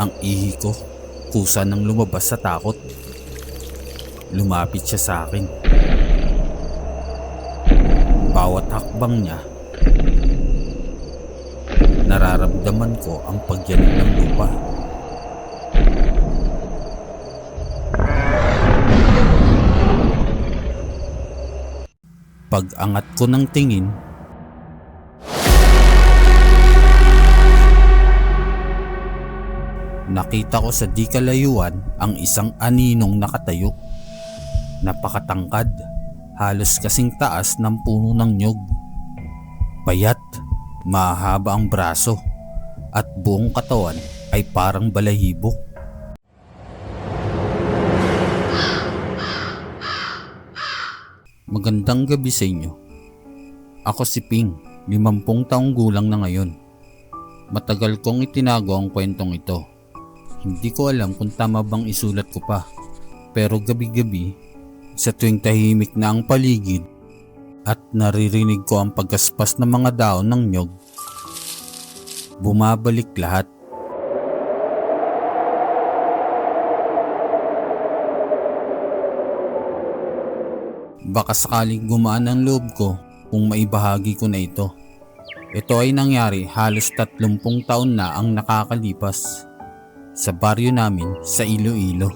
Ang ihi ko, kusa nang lumabas sa takot. Lumapit siya sa akin. Bawat hakbang niya, nararamdaman ko ang pagyanig ng lupa. Pag-angat ko ng tingin, nakita ko sa di kalayuan ang isang aninong nakatayo. Napakatangkad, halos kasing taas ng puno ng nyog. Payat, mahaba ang braso, at buong katawan ay parang balahibo. Magandang gabi sa inyo. Ako si Ping, limampung taong gulang na ngayon. Matagal kong itinago ang kwentong ito. Hindi ko alam kung tama bang isulat ko pa. Pero gabi-gabi, sa tuwing tahimik na ang paligid at naririnig ko ang pagkaspas ng mga daon ng nyog, bumabalik lahat. Baka sakaling gumaan ang loob ko kung maibahagi ko na ito. Ito ay nangyari halos 30 taon na ang nakakalipas sa baryo namin sa Iloilo.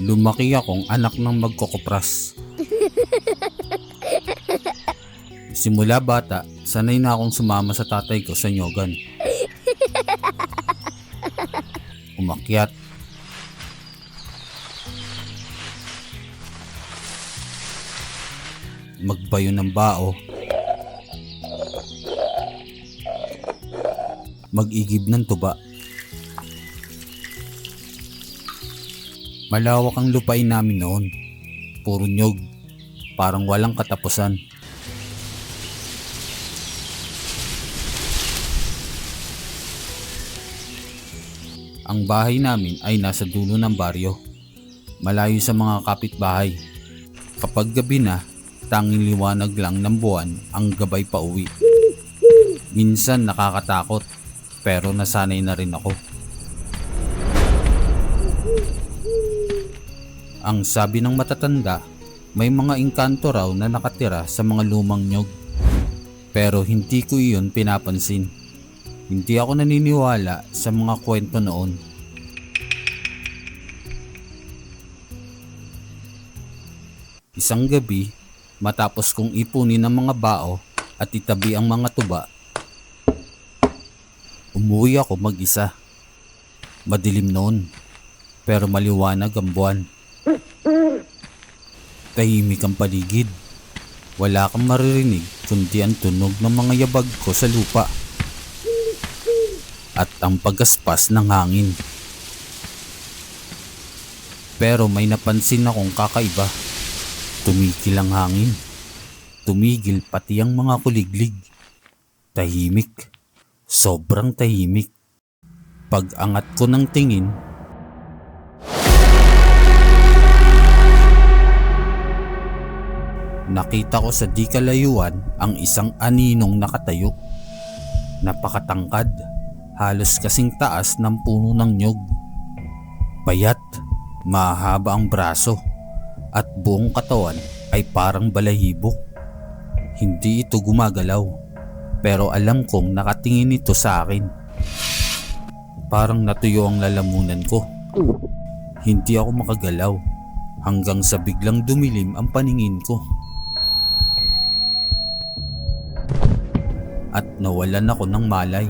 Lumaki akong anak ng magkokopras. Simula bata, sanay na akong sumama sa tatay ko sa nyogan. Umakyat. Magbayo ng bao. Mag-igib ng tuba. Malawak ang lupain namin noon. Puro nyog. Parang walang katapusan. Ang bahay namin ay nasa dulo ng baryo. Malayo sa mga kapitbahay. Kapag gabi na, tanging liwanag lang ng buwan ang gabay pa uwi. Minsan nakakatakot, pero nasanay na rin ako. Ang sabi ng matatanda, may mga engkanto raw na nakatira sa mga lumang nyog. Pero hindi ko iyon pinapansin. Hindi ako naniniwala sa mga kwento noon. Isang gabi, matapos kong ipunin ang mga bao at itabi ang mga tuba, umuwi ako mag-isa. Madilim noon, pero maliwanag ang buwan. Tahimik ang paligid. Wala kang maririnig kundi ang tunog ng mga yabag ko sa lupa. At ang paggaspas ng hangin. Pero may napansin akong kakaiba. Tumigil ang hangin. Tumigil pati ang mga kuliglig. Tahimik. Sobrang tahimik. Pag-angat ko ng tingin, Nakita ko sa di kalayuan ang isang aninong nakatayo. Napakatangkad, halos kasing taas ng puno ng nyog. Payat, mahaba ang braso, at buong katawan ay parang balahibo. Hindi ito gumagalaw, pero alam kong nakatingin ito sa akin. Parang natuyo ang lalamunan ko. Hindi ako makagalaw hanggang sa biglang dumilim ang paningin ko. at nawalan ako ng malay.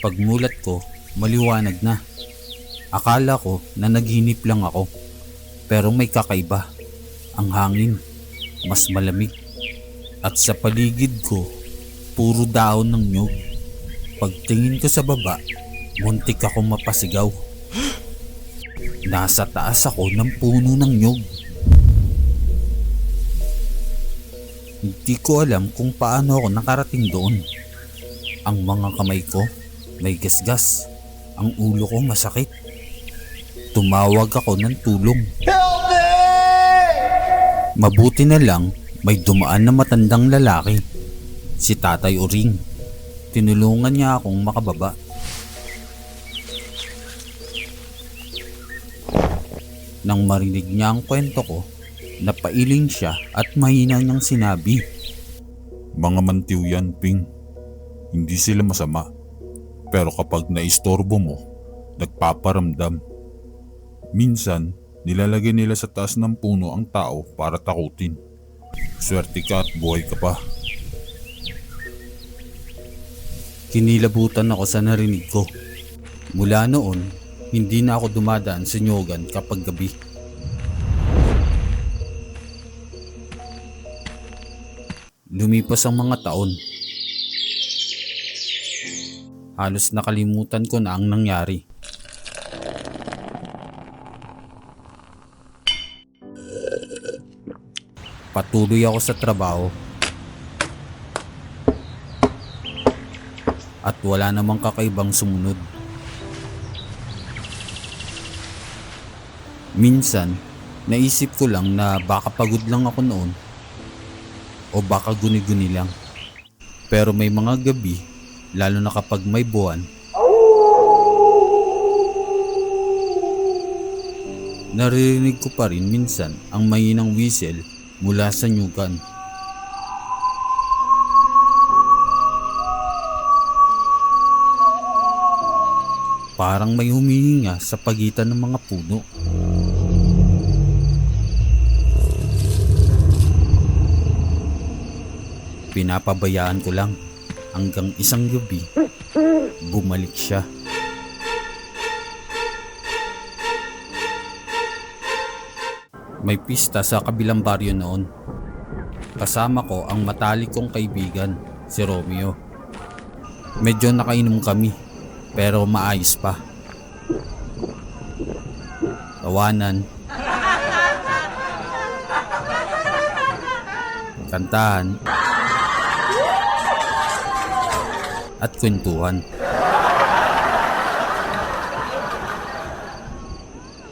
Pagmulat ko, maliwanag na. Akala ko na naghinip lang ako. Pero may kakaiba. Ang hangin, mas malamig. At sa paligid ko, puro daon ng nyug. Pagtingin ko sa baba, muntik akong mapasigaw. Nasa taas ako ng puno ng nyog. Hindi ko alam kung paano ako nakarating doon. Ang mga kamay ko may gasgas. Ang ulo ko masakit. Tumawag ako ng tulong. Mabuti na lang may dumaan na matandang lalaki. Si Tatay Uring. Tinulungan niya akong makababa. Nang marinig niya ang kwento ko, napailing siya at mahina niyang sinabi. Mga mantiw yan, Ping. Hindi sila masama. Pero kapag naistorbo mo, nagpaparamdam. Minsan, nilalagay nila sa taas ng puno ang tao para takutin. Swerte ka at buhay ka pa. Kinilabutan ako sa narinig ko. Mula noon, hindi na ako dumadaan sa nyogan kapag gabi. Lumipas ang mga taon. Halos nakalimutan ko na ang nangyari. Patuloy ako sa trabaho at wala namang kakaibang sumunod. Minsan, naisip ko lang na baka pagod lang ako noon o baka guni-guni lang. Pero may mga gabi, lalo na kapag may buwan, naririnig ko pa rin minsan ang mahinang whistle mula sa nyugan. Parang may humihinga sa pagitan ng mga puno. Pinapabayaan ko lang hanggang isang gabi bumalik siya. May pista sa kabilang baryo noon. Kasama ko ang matalik kong kaibigan, si Romeo. Medyo nakainom kami, pero maayos pa. Tawanan. Kantahan. At kwentuhan.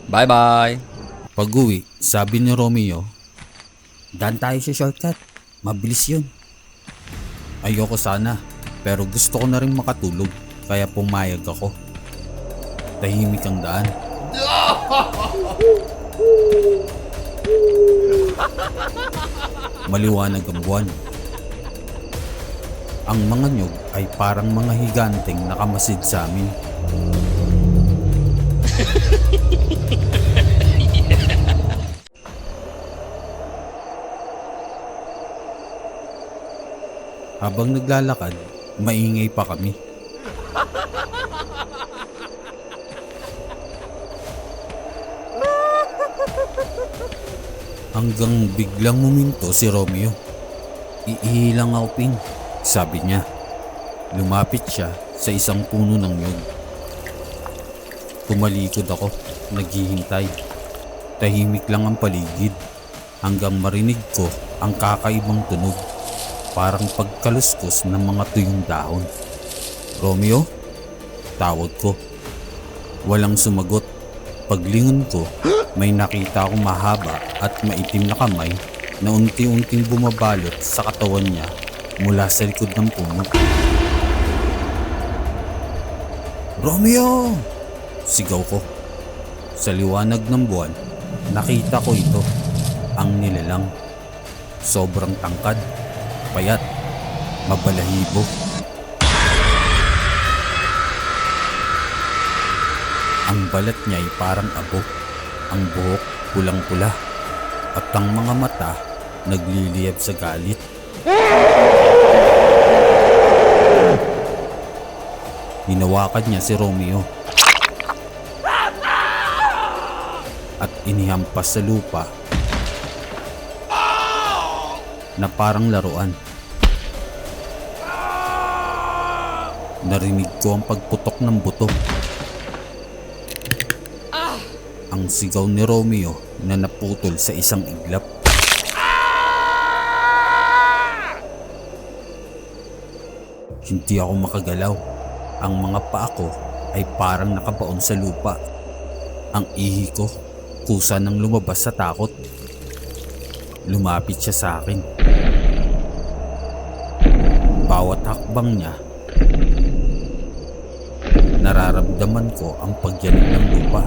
Bye-bye. Pag-uwi, sabi ni Romeo, Daan tayo sa shortcut. Mabilis yun. Ayoko sana, pero gusto ko na rin makatulog, kaya pumayag ako. Tahimik ang daan. Maliwanag ang buwan. Ang mga nyog ay parang mga higanteng nakamasid sa amin. Habang naglalakad, maingay pa kami. Hanggang biglang muminto si Romeo. Iihilang ako, Ping. Sabi niya. Lumapit siya sa isang puno ng nyog. Tumalikod ako, naghihintay. Tahimik lang ang paligid hanggang marinig ko ang kakaibang tunog. Parang pagkaluskos ng mga tuyong dahon. Romeo? Tawag ko. Walang sumagot. Paglingon ko, may nakita akong mahaba at maitim na kamay na unti-unting bumabalot sa katawan niya mula sa likod ng puno. Romeo! Sigaw ko. Sa liwanag ng buwan, nakita ko ito. Ang nilalang. Sobrang tangkad, payat, mabalahibo. Ang balat niya ay parang abo. Ang buhok pulang-pula. At ang mga mata nagliliyab sa galit. Hinawakan niya si Romeo. At inihampas sa lupa na parang laruan. Narinig ko ang pagputok ng buto. Ang sigaw ni Romeo na naputol sa isang iglap. Hindi ako makagalaw. Ang mga paa ko ay parang nakabaon sa lupa. Ang ihi ko, kusa nang lumabas sa takot. Lumapit siya sa akin. Bawat hakbang niya, nararamdaman ko ang pagyanig ng lupa.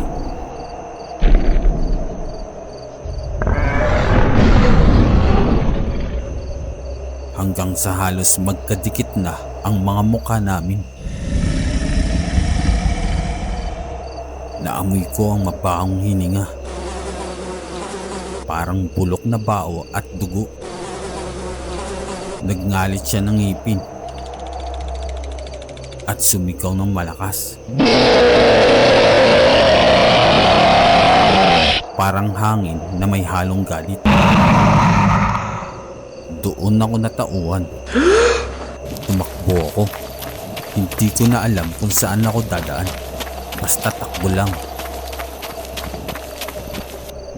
Hanggang sa halos magkadikit na ang mga mukha namin. Naamoy ko ang mabahong hininga. Parang bulok na bao at dugo. Nagngalit siya ng ngipin. At sumigaw ng malakas. Parang hangin na may halong galit. Doon ako natauhan. Tumakbo ako. Hindi ko na alam kung saan ako dadaan. Basta takbo lang.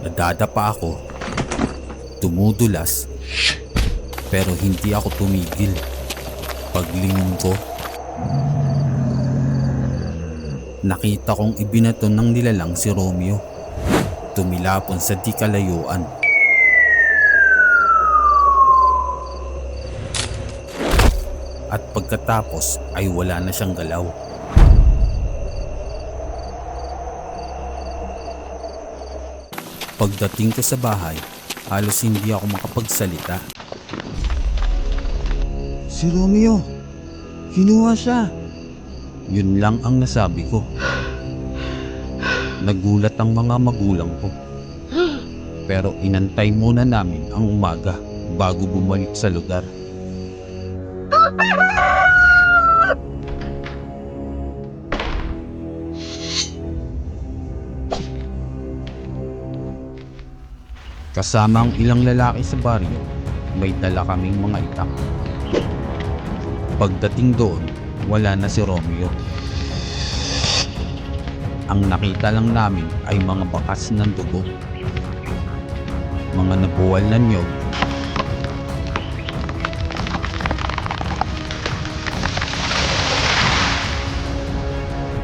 Nadadapa ako. Tumudulas. Pero hindi ako tumigil. Paglingon ko, nakita kong ibinato ng nilalang si Romeo. Tumilapon sa di kalayuan. At pagkatapos ay wala na siyang galaw. Pagdating ko sa bahay, halos hindi ako makapagsalita. Si Romeo, kinuha siya. Yun lang ang nasabi ko. Nagulat ang mga magulang ko. Pero inantay muna namin ang umaga bago bumalik sa lugar. Kasama ang ilang lalaki sa baryo, may dala kaming mga itak. Pagdating doon, wala na si Romeo. Ang nakita lang namin ay mga bakas ng dugo. Mga nabuwal na niyog.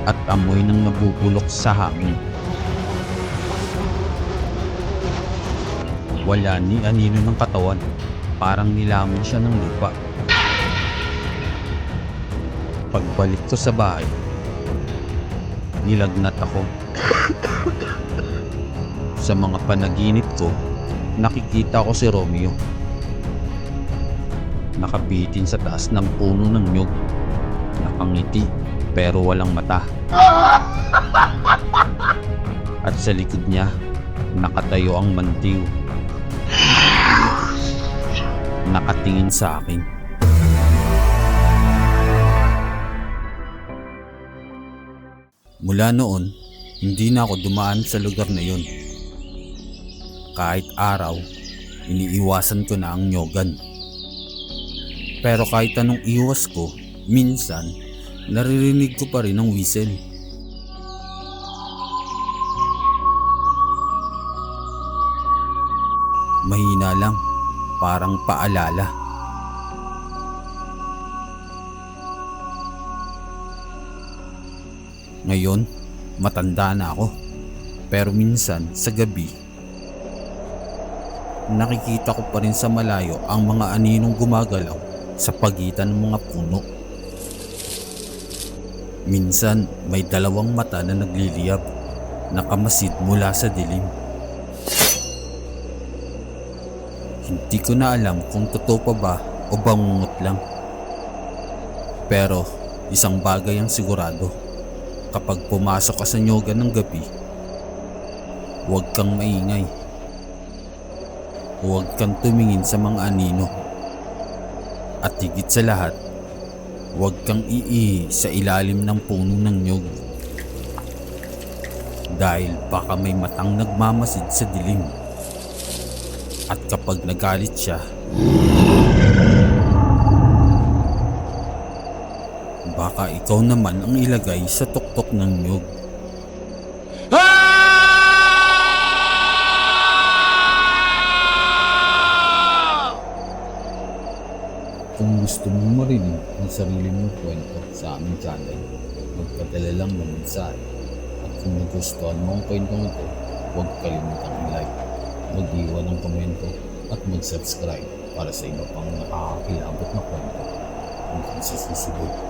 At amoy ng nabubulok sa hangin. Wala ni anino ng katawan. Parang nilamon siya ng lupa. Pagbalik ko sa bahay, nilagnat ako. sa mga panaginip ko, nakikita ko si Romeo. Nakabitin sa taas ng puno ng nyug. Nakangiti pero walang mata. At sa likod niya, nakatayo ang mantiw. Nakatingin sa akin. Mula noon, hindi na ako dumaan sa lugar na yun. Kahit araw, iniiwasan ko na ang nyogan. Pero kahit anong iwas ko, minsan, naririnig ko pa rin ang whistle. Mahina lang, parang paalala. Ngayon, matanda na ako. Pero minsan, sa gabi, nakikita ko pa rin sa malayo ang mga aninong gumagalaw sa pagitan ng mga puno. Minsan, may dalawang mata na nagliliyab, nakamasid mula sa dilim. Hindi ko na alam kung totoo pa ba o bangungot lang. Pero, isang bagay ang sigurado kapag pumasok ka sa nyoga ng gabi, huwag kang maingay. Huwag kang tumingin sa mga anino. At higit sa lahat, huwag kang iihi sa ilalim ng puno ng nyog. Dahil baka may matang nagmamasid sa dilim. At kapag nagalit siya, baka ikaw naman ang ilagay sa tuktok ng nyog. Kung gusto mong marinig ang sarili mong kwento sa aming channel, magpadala lang ng mensahe At kung nagustuhan mo ang kwentong ito, huwag kalimutang i-like, mag-iwan ng komento at mag-subscribe para sa iba pang nakakakilabot na kwento hanggang sa susunod.